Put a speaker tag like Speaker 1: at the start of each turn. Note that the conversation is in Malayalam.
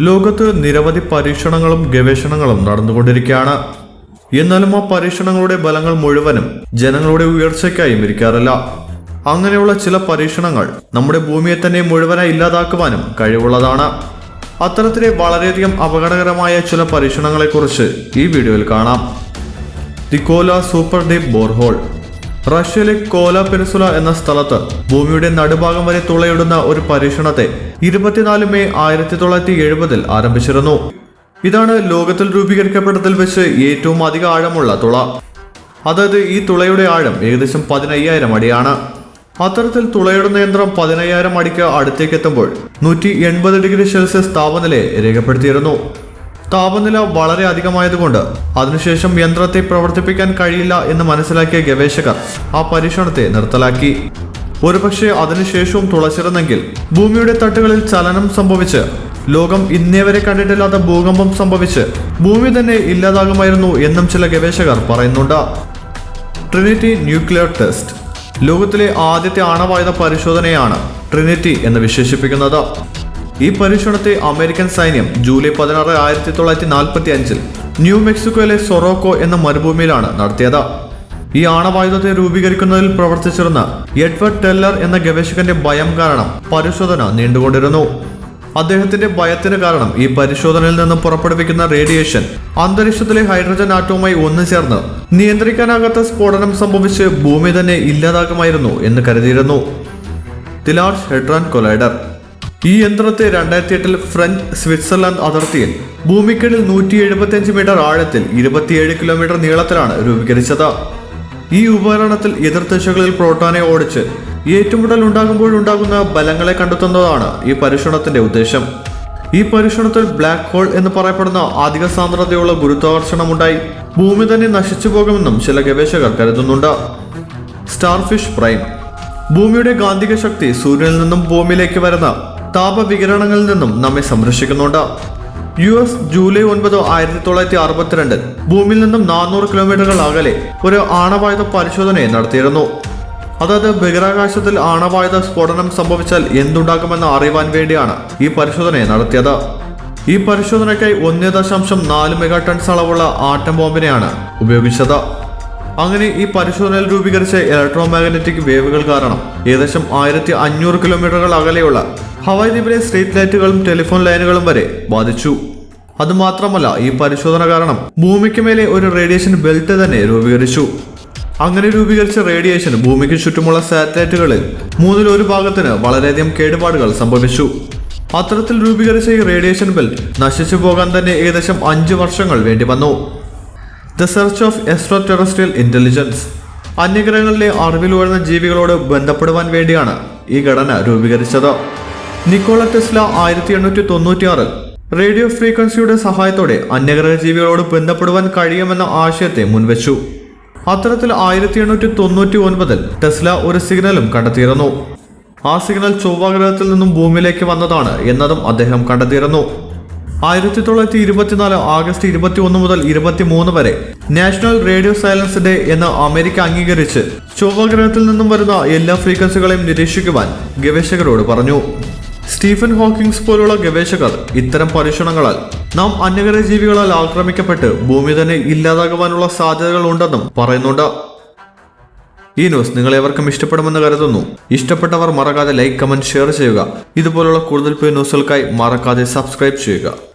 Speaker 1: ലോകത്ത് നിരവധി പരീക്ഷണങ്ങളും ഗവേഷണങ്ങളും നടന്നുകൊണ്ടിരിക്കുകയാണ്. എന്നാലും ആ പരീക്ഷണങ്ങളുടെ ഫലങ്ങൾ മുഴുവനും ജനങ്ങളുടെ ഉയർച്ചയ്ക്കായി ഇരിക്കാറില്ല അങ്ങനെയുള്ള ചില പരീക്ഷണങ്ങൾ നമ്മുടെ ഭൂമിയെ തന്നെ മുഴുവനായി ഇല്ലാതാക്കുവാനും കഴിവുള്ളതാണ്. അത്തരത്തിലെ വളരെയധികം അപകടകരമായ ചില പരീക്ഷണങ്ങളെക്കുറിച്ച് ഈ വീഡിയോയിൽ കാണാം. The Kola super deep borehole റഷ്യയിലെ കോല പെനിസുല എന്ന സ്ഥലത്ത് ഭൂമിയുടെ നടുഭാഗം വരെ തുളയിടുന്ന ഒരു പരീക്ഷണത്തെ ഇരുപത്തിനാല് മെയ് ആയിരത്തി തൊള്ളായിരത്തി എഴുപതിൽ ആരംഭിച്ചിരുന്നു. ഇതാണ് ലോകത്തിൽ രൂപീകരിക്കപ്പെട്ടതിൽ വെച്ച് ഏറ്റവും അധിക ആഴമുള്ള തുള. അതായത് ഈ തുളയുടെ ആഴം ഏകദേശം പതിനയ്യായിരം അടിയാണ്. അത്തരത്തിൽ തുളയിടുന്ന യന്ത്രം പതിനയ്യായിരം അടിക്ക് അടുത്തേക്ക് എത്തുമ്പോൾ നൂറ്റി എൺപത് ഡിഗ്രി സെൽഷ്യസ് താപനിലയെ രേഖപ്പെടുത്തിയിരുന്നു. താപനില വളരെ അധികമായതുകൊണ്ട് അതിനുശേഷം യന്ത്രത്തെ പ്രവർത്തിപ്പിക്കാൻ കഴിയില്ല എന്ന് മനസ്സിലാക്കിയ ഗവേഷകർ ആ പരീക്ഷണത്തെ നിർത്തലാക്കി. ഒരുപക്ഷെ അതിനുശേഷവും തുളച്ചിരുന്നെങ്കിൽ ഭൂമിയുടെ തട്ടുകളിൽ ചലനം സംഭവിച്ച് ലോകം ഇന്നേവരെ കണ്ടിട്ടില്ലാത്ത ഭൂകമ്പം സംഭവിച്ച് ഭൂമി തന്നെ ഇല്ലാതാകുമായിരുന്നു എന്നും ചില ഗവേഷകർ പറയുന്നുണ്ട്. ട്രിനിറ്റി ന്യൂക്ലിയർ ടെസ്റ്റ് ലോകത്തിലെ ആദ്യത്തെ ആണവായുധ പരിശോധനയാണ് ട്രിനിറ്റി എന്ന് വിശേഷിപ്പിക്കുന്നത്. ഈ പരീക്ഷണത്തെ അമേരിക്കൻ സൈന്യം ജൂലൈ പതിനാറ് ആയിരത്തി തൊള്ളായിരത്തി നാൽപ്പത്തി അഞ്ചിൽ ന്യൂ മെക്സിക്കോയിലെ സൊറോക്കോ എന്ന മരുഭൂമിയിലാണ് നടത്തിയത്. ഈ ആണവായുധത്തെ രൂപീകരിക്കുന്നതിൽ പ്രവർത്തിച്ചിരുന്ന എഡ്വേർഡ് ടെല്ലർ എന്ന ഗവേഷകന്റെ ഭയം കാരണം പരിശോധന നീണ്ടുകൊണ്ടിരുന്നു. അദ്ദേഹത്തിന്റെ ഭയത്തിന് കാരണം ഈ പരിശോധനയിൽ നിന്നും പുറപ്പെടുവിക്കുന്ന റേഡിയേഷൻ അന്തരീക്ഷത്തിലെ ഹൈഡ്രജൻ ആറ്റവുമായി ഒന്നു ചേർന്ന് നിയന്ത്രിക്കാനാകാത്ത സ്ഫോടനം സംഭവിച്ച് ഭൂമി തന്നെ ഇല്ലാതാക്കുമായിരുന്നു എന്ന് കരുതിയിരുന്നു. തിലാർഷ് ഹെഡ്രാൻ കൊലൈഡർ ഈ യന്ത്രത്തെ രണ്ടായിരത്തി എട്ടിൽ ഫ്രഞ്ച് സ്വിറ്റ്സർലൻഡ് അതിർത്തിയിൽ ഭൂമിക്കടിൽ നൂറ്റി എഴുപത്തിയഞ്ച് മീറ്റർ ആഴത്തിൽ ഇരുപത്തിയേഴ് കിലോമീറ്റർ നീളത്തിലാണ് രൂപീകരിച്ചത്. ഈ ഉപകരണത്തിൽ എതിർദിശകളിൽ പ്രോട്ടോനെ ഓടിച്ച് ഏറ്റുമുട്ടൽ ഉണ്ടാകുമ്പോഴുണ്ടാകുന്ന ബലങ്ങളെ കണ്ടെത്തുന്നതാണ് ഈ പരീക്ഷണത്തിന്റെ ഉദ്ദേശം. ഈ പരീക്ഷണത്തിൽ ബ്ലാക്ക് ഹോൾ എന്ന് പറയപ്പെടുന്ന അധിക സാന്ദ്രതയുള്ള ഗുരുത്വാകർഷണമുണ്ടായി. ഭൂമി തന്നെ നശിച്ചു പോകുമെന്നും ചില ഗവേഷകർ കരുതുന്നുണ്ട്. Starfish Prime. ഭൂമിയുടെ കാന്തിക ശക്തി സൂര്യനിൽ നിന്നും ഭൂമിയിലേക്ക് വരുന്ന താപവികിരണങ്ങളിൽ നിന്നും നമ്മെ സംരക്ഷിക്കുന്നുണ്ട്. യു എസ് ജൂലൈ ഒൻപത് ആയിരത്തി തൊള്ളായിരത്തി അറുപത്തിരണ്ടിൽ ഭൂമിയിൽ നിന്നും നാനൂറ് കിലോമീറ്ററുകൾ അകലെ ഒരു ആണവായുധ പരിശോധനയെ നടത്തിയിരുന്നു. അതായത് ബഹിരാകാശത്തിൽ ആണവായുധ സ്ഫോടനം സംഭവിച്ചാൽ എന്തുണ്ടാകുമെന്ന് അറിയാൻ വേണ്ടിയാണ് ഈ പരിശോധനയെ നടത്തിയത്. ഈ പരിശോധനയ്ക്കായി ഒന്ന് ദശാംശം നാല് മെഗാ ടൺസ് അളവുള്ള ആറ്റം ബോംബിനെയാണ് ഉപയോഗിച്ചത്. അങ്ങനെ ഈ പരിശോധനയിൽ രൂപീകരിച്ച ഇലക്ട്രോ മാഗ്നറ്റിക് വേവുകൾ കാരണം ഏകദേശം ആയിരത്തി അഞ്ഞൂറ് കിലോമീറ്ററുകൾ അകലെയുള്ള ഹവായ് ദ്വീപിലെ സ്ട്രീറ്റ് ലൈറ്റുകളും ടെലിഫോൺ ലൈനുകളും വരെ ബാധിച്ചു. അതുമാത്രമല്ല ഈ പരിശോധന കാരണം ഭൂമിക്ക് മേലെ ഒരു റേഡിയേഷൻ ബെൽറ്റ് തന്നെ രൂപീകരിച്ചു. അങ്ങനെ രൂപീകരിച്ച റേഡിയേഷൻ ഭൂമിക്ക് ചുറ്റുമുള്ള സാറ്റലൈറ്റുകളിൽ മൂന്നിൽ ഒരു ഭാഗത്തിന് വളരെയധികം കേടുപാടുകൾ സംഭവിച്ചു. അത്തരത്തിൽ രൂപീകരിച്ച ഈ റേഡിയേഷൻ ബെൽറ്റ് നശിച്ചു പോകാൻ തന്നെ ഏകദേശം അഞ്ച് വർഷങ്ങൾ വേണ്ടി വന്നു. The search of extra terrestrial intelligence അന്യഗ്രഹങ്ങളിലെ അറിവിൽ വരുന്ന ജീവികളോട് ബന്ധപ്പെടുവാൻ വേണ്ടിയാണ് ഈ ഘടന രൂപീകരിച്ചത്. നിക്കോള ടെസ്ല ആയിരത്തി എണ്ണൂറ്റി തൊണ്ണൂറ്റിയാറിൽ റേഡിയോ ഫ്രീക്വൻസിയുടെ സഹായത്തോടെ അന്യഗ്രഹ ജീവികളോട് ബന്ധപ്പെടുവാൻ കഴിയുമെന്ന ആശയത്തെ മുൻവെച്ചു. അത്തരത്തിൽ ആയിരത്തി എണ്ണൂറ്റി തൊണ്ണൂറ്റി ഒൻപതിൽ ടെസ്ല ഒരു സിഗ്നലും കണ്ടെത്തിയിരുന്നു. ആ സിഗ്നൽ ചൊവ്വാഗ്രഹത്തിൽ നിന്നും ഭൂമിയിലേക്ക് വന്നതാണ് എന്നതും അദ്ദേഹം കണ്ടെത്തിയിരുന്നു. ആയിരത്തി തൊള്ളായിരത്തി ഇരുപത്തിനാല് ആഗസ്റ്റ് ഇരുപത്തി ഒന്ന് മുതൽ ഇരുപത്തി മൂന്ന് വരെ നാഷണൽ റേഡിയോ സൈലൻസ് ഡേ എന്ന് അമേരിക്ക അംഗീകരിച്ച് ചൊവ്വഗ്രഹത്തിൽ നിന്നും വരുന്ന എല്ലാ ഫ്രീക്വൻസികളെയും നിരീക്ഷിക്കുവാൻ ഗവേഷകരോട് പറഞ്ഞു. സ്റ്റീഫൻ ഹോക്കിംഗ്സ് പോലുള്ള ഗവേഷകർ ഇത്തരം പരീക്ഷണങ്ങളാൽ നാം അന്യഗ്രഹ ജീവികളാൽ ആക്രമിക്കപ്പെട്ട് ഭൂമി തന്നെ ഇല്ലാതാകുവാനുള്ള സാധ്യതകൾ ഉണ്ടെന്നും പറയുന്നുണ്ട്. ഈ ന്യൂസ് നിങ്ങളെവർക്കും ഇഷ്ടപ്പെടുമെന്ന് കരുതുന്നു. ഇഷ്ടപ്പെട്ടവർ മറക്കാതെ ലൈക്ക് കമന്റ് ഷെയർ ചെയ്യുക. ഇതുപോലുള്ള കൂടുതൽ പേ ന്യൂസുകൾക്കായി മറക്കാതെ സബ്സ്ക്രൈബ് ചെയ്യുക.